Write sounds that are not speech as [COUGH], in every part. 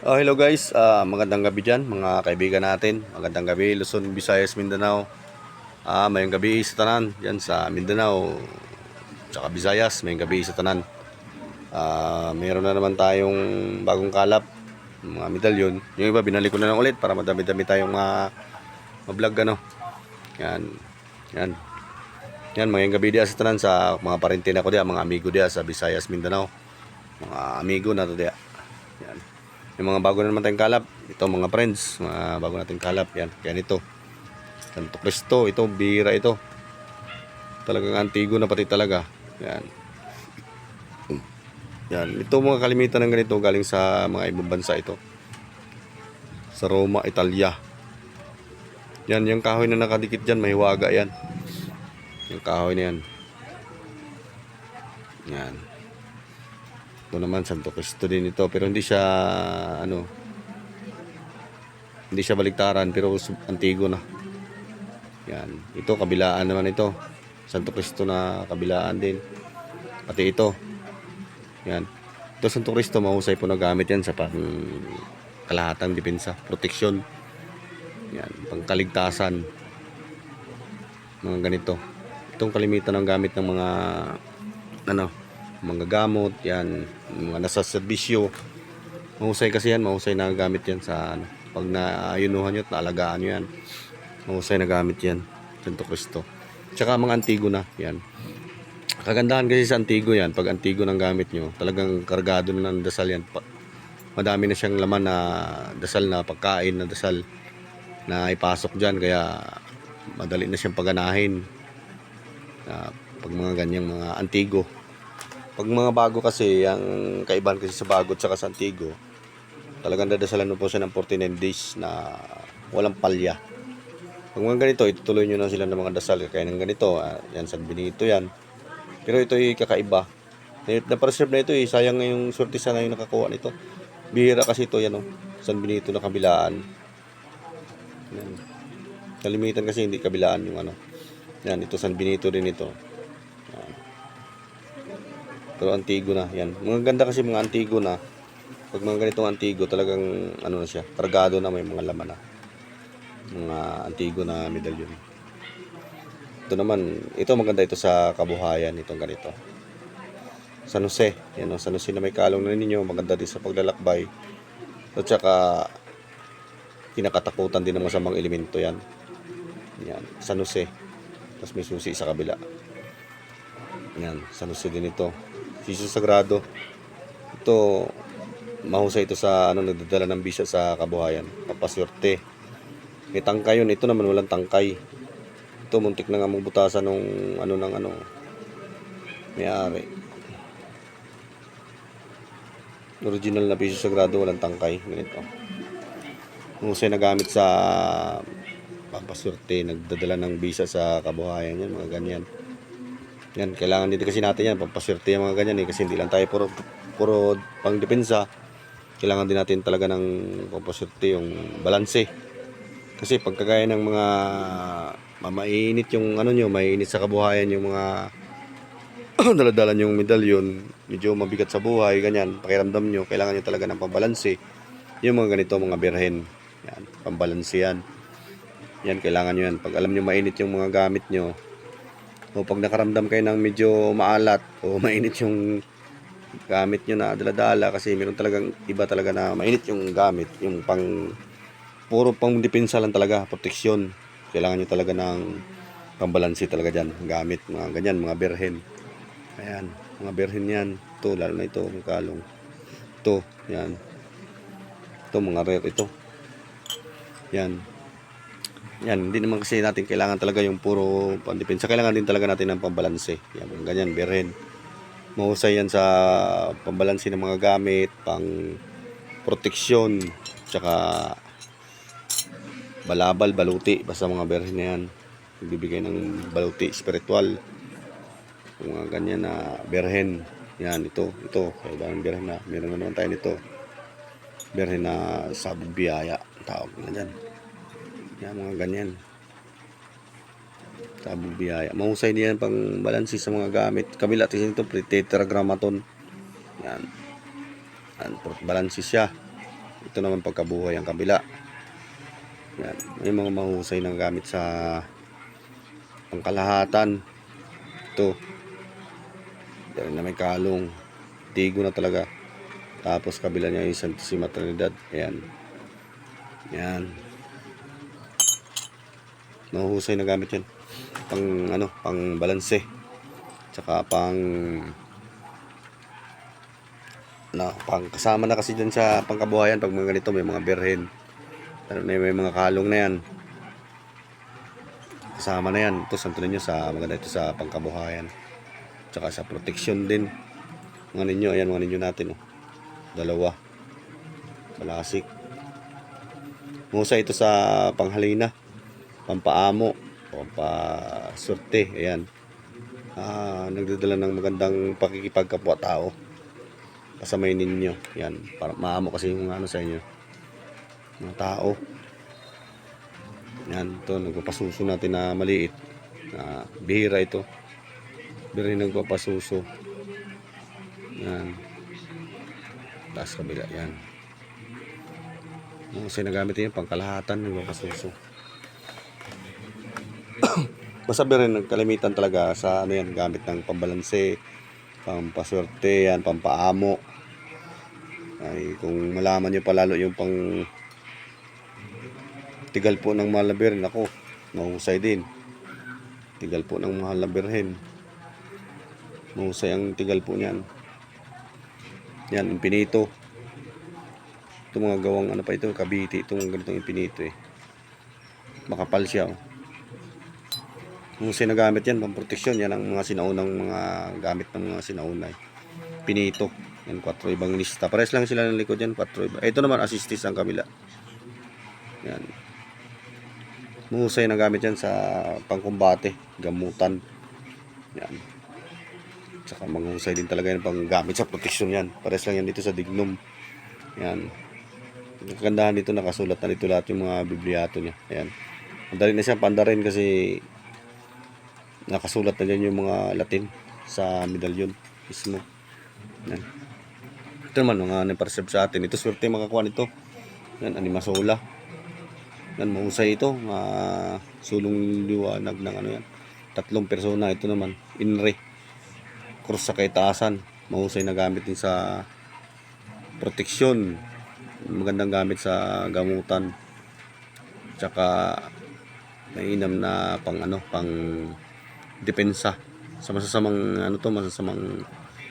Oh, hello guys, Ah, magandang gabi dyan mga kaibigan natin. Magandang gabi Luzon, Visayas, Mindanao. Ah, mayong gabi sa tanan dyan sa Mindanao. Tsaka Visayas, mayong gabi sa tanan. Ah, meron na naman tayong bagong kalap, mga medalyon. Yung iba binalik ko na lang ulit para madami-dami tayong mga ma-vlog ano. Yan. Yan. Yan, mayong gabi diya sa tanan sa mga parente na ko diya, mga amigo diya sa Visayas, Mindanao. Mga amigo na to diya. Yan. Yung mga bago na naman tayong kalap, ito mga friends, mga bago nating kalap, yan, ganito. Santo Cristo, ito, bira ito. Talagang antigo na pati talaga. Yan. Yan, ito mga kalimitan ng ganito galing sa mga ibang bansa ito. Sa Roma, Italia. Yan, yung kahoy na nakadikit dyan, may hiwaga yan. Yung kahoy na yan. Yan. Ito naman Santo Cristo din ito pero hindi siya ano hindi siya baliktaran pero antigo na. Yan. Ito kabilaan naman ito. Santo Cristo na kabilaan din. Pati ito. Yan. Ito Santo Cristo mahusay po na gamit yan sa pang kalahatang depensa, proteksyon. Yan, pangkaligtasan. Mga ganito. Itong kalimitan ng gamit ng mga ano, mga gamot, yan, mga nasa serbisyo. Mahusay kasi yan, mahusay na gamit yan sa ano, pag naayunuhan nyo at naalagaan nyo yan. Mahusay na gamit yan, Santo Cristo. Tsaka mga antigo na, yan. Kagandahan kasi sa antigo yan, pag antigo ng gamit nyo, talagang kargado na ng dasal yan. Madami na siyang laman na dasal na pagkain na dasal na ipasok dyan, kaya madali na siyang paganahin. Ah, pag mga ganyang mga antigo. Pag mga bago kasi, ang kaibahan kasi sa bago at saka sa antigo, talagang dadasalan mo po siya ng 49 days na walang palya. Pag mga ganito, itutuloy nyo na sila ng mga dasal. Kaya ng ganito, ah, yan, San Benito yan. Pero ito ay kakaiba. Na- Na-preserve na ito eh. Sayang nga yung swerte sana yung nakakuha nito. Bihira kasi ito yan oh. San Benito na kabilaan. Yan. Kalimitan kasi hindi kabilaan yung ano. Yan, ito San Benito din ito. Pero antigo na, yan. Mga ganda kasi mga antigo na. Pag mga ganitong antigo, talagang ano na siya, kargado na may mga laman na. Mga antigo na medalyon. Ito naman, ito maganda ito sa kabuhayan, itong ganito. San Jose, yan o, San Jose na may kalong na ninyo, maganda din sa paglalakbay. At saka, kinakatakutan din ng masamang elemento yan. Yan, San Jose. Tapos may susi sa kabila. Yan, San Jose din ito. Siso Sagrado. Ito, mahusay ito sa ano, nagdadala ng bisa sa kabuhayan. Papaswerte. May tangkay yun. Ito naman walang tangkay. Ito, muntik na nga mong butasan nung ano ng ano. May-ari. Original na piso sagrado, walang tangkay. Ganito. Mahusay na gamit sa pampaswerte. Nagdadala ng bisa sa kabuhayan yan. Mga ganyan. Yan, kailangan dito kasi natin yan, pampaswerte yung mga ganyan eh, kasi hindi lang tayo puro, puro pang depensa. Kailangan din natin talaga ng pampaswerte yung balanse. Kasi pagkagaya ng mga mamainit yung ano nyo, mainit sa kabuhayan yung mga [CLEARS THROAT] daladalan yung medalyon, medyo mabigat sa buhay, ganyan, pakiramdam nyo, kailangan nyo talaga ng pambalanse. Yung mga ganito, mga birhen, yan, pambalanse yan. Yan, kailangan nyo yan. Pag alam nyo mainit yung mga gamit nyo, o pag nakaramdam kayo ng medyo maalat o [LAUGHS] mainit yung gamit nyo na daladala kasi meron talagang iba talaga na mainit yung gamit yung pang puro pang depensa lang talaga proteksyon. Kailangan nyo talaga ng pambalansi talaga dyan gamit mga ganyan mga berhen. Ayan mga berhen yan. Ito lalo na ito yung kalong. Ito yan. Ito mga rare ito. Yan yan, hindi naman kasi natin kailangan talaga yung puro pandepensa. Kailangan din talaga natin ng pambalanse. Yan, ganyan, berhen. Mahusay yan sa pambalanse ng mga gamit, pang proteksyon, tsaka balabal, baluti, basta mga berhen na yan. Nagbibigay ng baluti, spiritual. Yung mga ganyan na berhen. Yan, ito, ito. Kailangan berhen na. Meron na naman tayo nito. Berhen na sabog biyaya. Tawag na dyan. Yan, mga ganyan. Sabog biyaya. Mahusay niyan pang balansi sa mga gamit. Kabila, tingnan ito, tetragrammaton. Yan. Yan, balansi siya. Ito naman pagkabuhay ang kabila. Yan. May mga mahusay ng gamit sa pangkalahatan. Ito. Yan na may kalong. Tigo na talaga. Tapos kabila niya yung Santissima Trinidad. Ayan. Yan. Mahusay na gamit yan. Pang ano, pang balanse. Tsaka pang na pang kasama na kasi dyan sa pangkabuhayan pag mga ganito may mga berhen. Pero may, may mga kalong na yan. Kasama na yan. Ito santo ninyo sa maganda ito sa pangkabuhayan. Tsaka sa protection din. Mga ninyo, ayan mga ninyo natin. Oh. Dalawa. Balasik. Musa ito sa panghalina. Pampaamo. Pampasurte. Ayan. Ah, nagdadala ng magandang pakikipagkapwa-tao. Pasamay ninyo. Yan. Para maamo kasi yung ano sa inyo. Mga tao. Yan. Ito. Nagpapasuso natin na maliit. Na bihira ito. Bihira nagpapasuso. Yan. Taas kabila. Yan. Kasi nagamit yun. Pangkalahatan. Nagpapasuso. Masabi rin nagkalimitan talaga sa ano yan, gamit ng pambalanse, pampaswerte yan, pampaamo. Ay, kung malaman nyo palalo yung pang tigal po ng mahal na birhen, ako, mahusay din. Tigal po ng mahal na birhen. Mahusay ang tigal po niyan. Yan, impinito. Ito mga gawang ano pa ito, kabiti. Ito mga ganitong impinito eh. Makapal siya oh. Husay na gamit yan, pamproteksyon. Yan ang mga sinaunang mga gamit ng mga sinaunay. Pinito. Yan, 4 ibang lista. Pares lang sila ng likod yan, 4 iba. Ito naman, assistis ang kabila. Yan. Mahusay na gamit yan sa pangkumbate, gamutan. Yan. Tsaka manghusay din talaga yan pang gamit sa proteksyon yan. Pares lang yan dito sa dignum. Yan. Ang kagandahan dito, nakasulat na dito lahat yung mga bibliato niya. Ayan. Madali na siya pandarin kasi nakasulat na dyan yung mga Latin sa medalyon mismo. Yan. Ito naman, mga napareserve sa atin. Ito swerte makakuha nito. Yan, animasola. Yan, mahusay ito. Mga sulong liwanag ng ano yan. Tatlong persona. Ito naman, inre. Cross sa kaitaasan. Mahusay na gamit din sa proteksyon. Magandang gamit sa gamutan. Tsaka mainam na pang ano, pang depensa sa masasamang ano to masasamang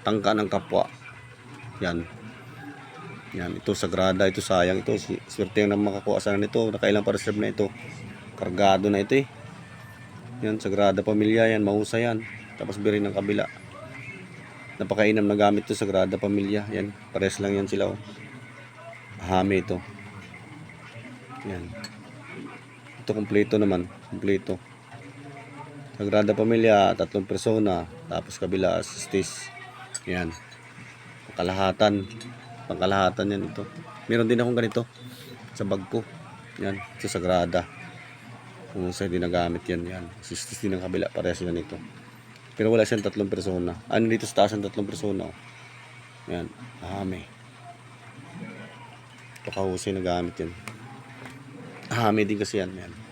tangka ng kapwa. Yan. Yan ito sagrada ito sayang ito swerte na makakuha sana nito nakailang pa reserve na ito. Kargado na ito eh. Yan sagrada pamilya yan mahusay yan. Tapos biri ng kabila. Napakainam na gamit to sagrada pamilya. Yan pares lang yan sila oh. hami ito. Yan. Ito kompleto naman kompleto Sagrada Pamilya, tatlong persona, tapos kabila assistis. Yan. Pangkalahatan. Pangkalahatan yan ito. Meron din akong ganito sa bag ko. Yan, sa Sagrada. Kung saan din nagamit yan, yan. Assistis din ang kabila, parehas yan ito. Pero wala siyang tatlong persona. Ano dito sa taas ang tatlong persona? oh. Yan, ahame. Pakahusay na gamit yan. Ahame din kasi yan, yan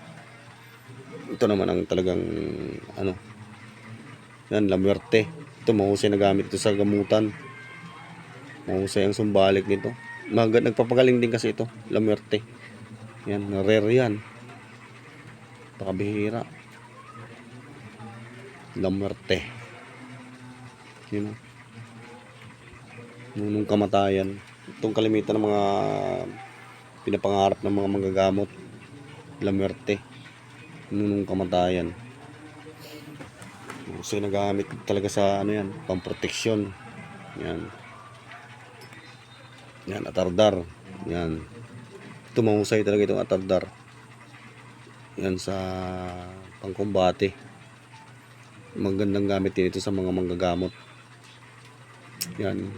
ito naman ang talagang ano yan lamwerte ito mahusay na gamit ito sa gamutan. Mahusay ang sumbalik nito. Mag nagpapagaling din kasi ito lamwerte yan rare yan. Pakabihira lamwerte yun o nunong kamatayan itong kalimitan ng mga pinapangarap ng mga manggagamot lamwerte nunong kamatayan. So nagamit talaga sa ano yan, pamproteksyon. Yan. Yan, atardar. Yan. Ito mahusay talaga itong atardar. Yan sa pangkumbate. Magandang gamit din ito sa mga manggagamot. Yan.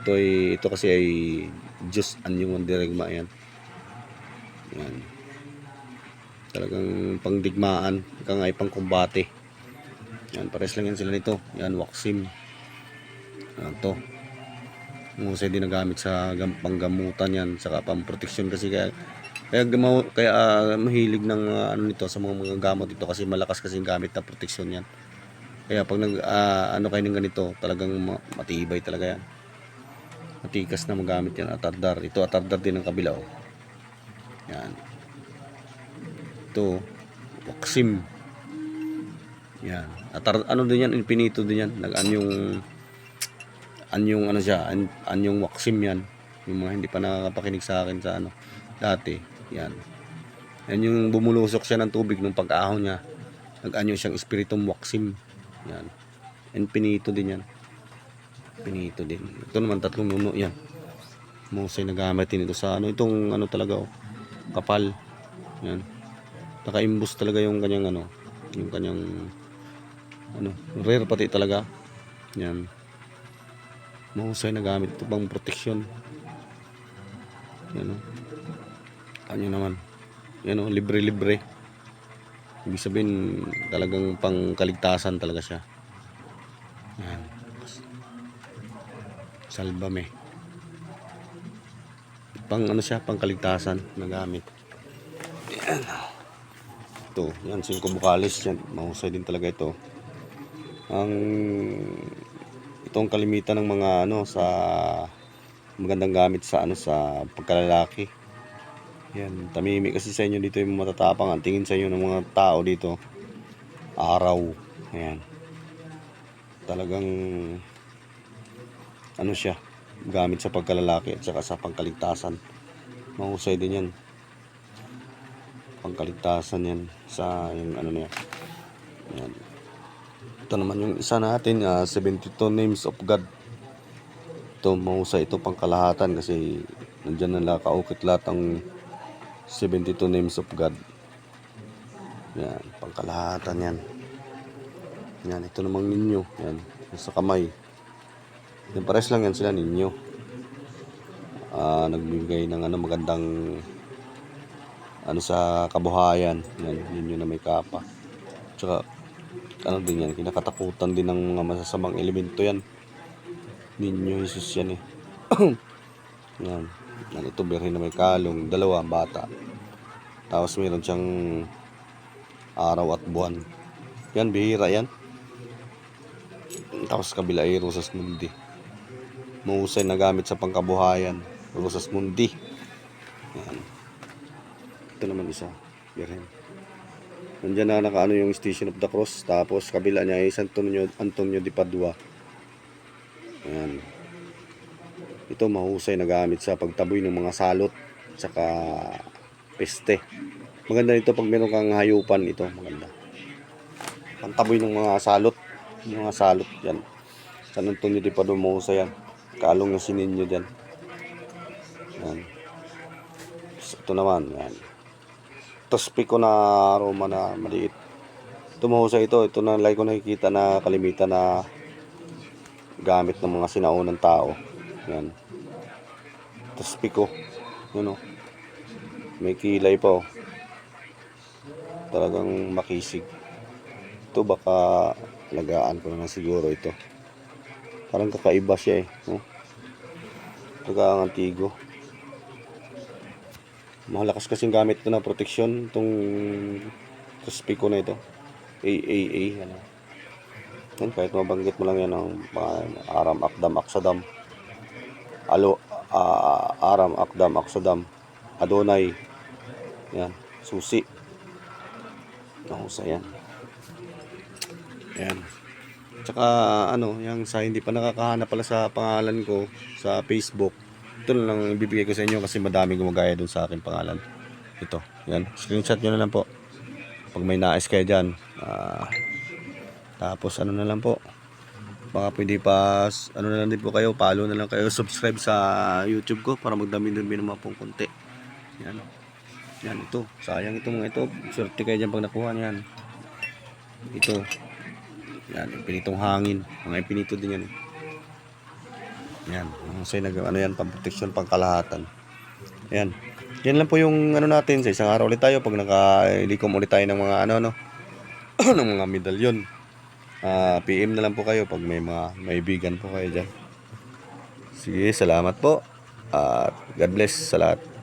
Ito ay ito kasi ay Diyos anyong dirigma yan. Yan talagang pangdigmaan kang ay pangkumbate yan pares lang yan sila nito yan waxim yan to Mahusay din nagamit sa gam- panggamutan yan, saka pamproteksyon kasi kaya kaya, kaya ah, mahilig ng ah, ano nito sa mga mga gamot ito kasi malakas kasi yung gamit na proteksyon yan. Kaya pag nag ah, ano kayo ng ganito, talagang ma- matibay talaga yan. Matikas na magamit yan atardar. Ito atardar din ang kabila oh. Yan. Ito Waxim. Yan. Atar ano din yan, infinito din yan. Nag-anyong anyong ano siya, an, anyong Waxim yan. Yung mga hindi pa nakakapakinig sa akin sa ano dati. Yan. Yan yung bumulusok siya ng tubig nung pag-ahon niya. Nag-anyo siyang espiritum Waxim. Yan. Infinito din yan. Pinito din. Ito naman tatlong nuno yan. Musay nagamit din ito sa ano. Itong ano talaga oh. Kapal. Yan. Nakaimbus talaga yung kanyang ano. Yung kanyang ano. Rare pati talaga. Yan. Mahusay na gamit ito pang proteksyon. Yan o. Ano naman. Yan o. Libre-libre. Ibig sabihin talagang pangkaligtasan talaga siya. Yan. Salbame. Pang ano siya, pang kaligtasan na gamit. Yan. Ito, yan, singko bukalis yan. Mahusay din talaga ito. Ang itong kalimitan ng mga ano sa magandang gamit sa ano sa pagkalalaki. Yan, tamimi kasi sa inyo dito yung matatapang ang tingin sa inyo ng mga tao dito. Araw. Ayan. Talagang ano siya, gamit sa pagkalalaki at saka sa pangkaligtasan. Mahusay din yan. Pangkaligtasan yan sa yung ano niya. Yan. Ito naman yung isa natin, ah, 72 Names of God. Ito, mahusay ito pangkalahatan kasi nandyan na nakaukit lahat ang 72 Names of God. Yan, pangkalahatan yan. Yan, ito namang ninyo. Yan, sa kamay. Yan, pares lang yan sila ninyo. Ah, nagbibigay ng ano magandang ano sa kabuhayan. Yan, ninyo na may kapa. Tsaka ano din yan, kinakatakutan din ng mga masasamang elemento yan. Ninyo Jesus yan eh. [CLEARS THROAT] yan. Yan, ito birhen na may kalong, dalawa bata. Tapos meron siyang araw at buwan. Yan, bihira yan. Tapos kabila ay Rosas Mundi. Mahusay na gamit sa pangkabuhayan. Rosas Mundi. Yan. Ito naman isa. Birhen. Nandiyan na nakaano yung Station of the Cross. Tapos kabila niya San Antonio, Antonio de Padua. Ayan. Ito mahusay na gamit sa pagtaboy ng mga salot. Tsaka peste. Maganda nito pag meron kang hayupan ito. Maganda. Pantaboy ng mga salot. Yung mga salot yan. San Antonio de Padua mahusay yan. Kalong na sininyo dyan. Yan. Ito naman. Yan tospiko na aroma na maliit. Tumahusay ito. Ito na like ko nakikita na kalimitan na gamit ng mga sinaunang tao. Yan. Tospiko. Yun o. May kilay pa o. Talagang makisig. Ito baka lagaan ko na siguro ito. Parang kakaiba siya eh. No? Taga ang antigo. Malakas kasing gamit ito na proteksyon itong Tospico na ito. AAA. Ano. Yan, kahit mabanggit mo lang yan ang mga Aram, Akdam, Aksadam. Alo, ah, Aram, Akdam, Aksadam. Adonai. Yan, Susi. Nahusay yan. Yan. Tsaka ano, yung sa hindi pa nakakahanap pala sa pangalan ko sa Facebook ito lang ibibigay ko sa inyo kasi madami gumagaya dun sa akin pangalan. Ito, yan. Screenshot nyo na lang po. Pag may nais kayo dyan. ah, tapos ano na lang po. Baka pwede pa, ano na lang din po kayo, follow na lang kayo, [LAUGHS] subscribe sa YouTube ko para magdami-dami naman pong konti. Yan. Yan, ito. Sayang ito mga ito. Swerte kayo dyan pag nakuha niyan. Ito. Yan, pinitong hangin. Mga pinito din yan eh. Yan, kasi nag ano yan, pang protection, pang kalahatan. Yan. Yan lang po yung ano natin sa isang araw ulit tayo pag naka-ilikom ulit tayo ng mga ano no [CLEARS THROAT] ng mga medalyon. Ah, PM na lang po kayo pag may mga may bigan po kayo diyan. Sige, salamat po. At God bless sa lahat.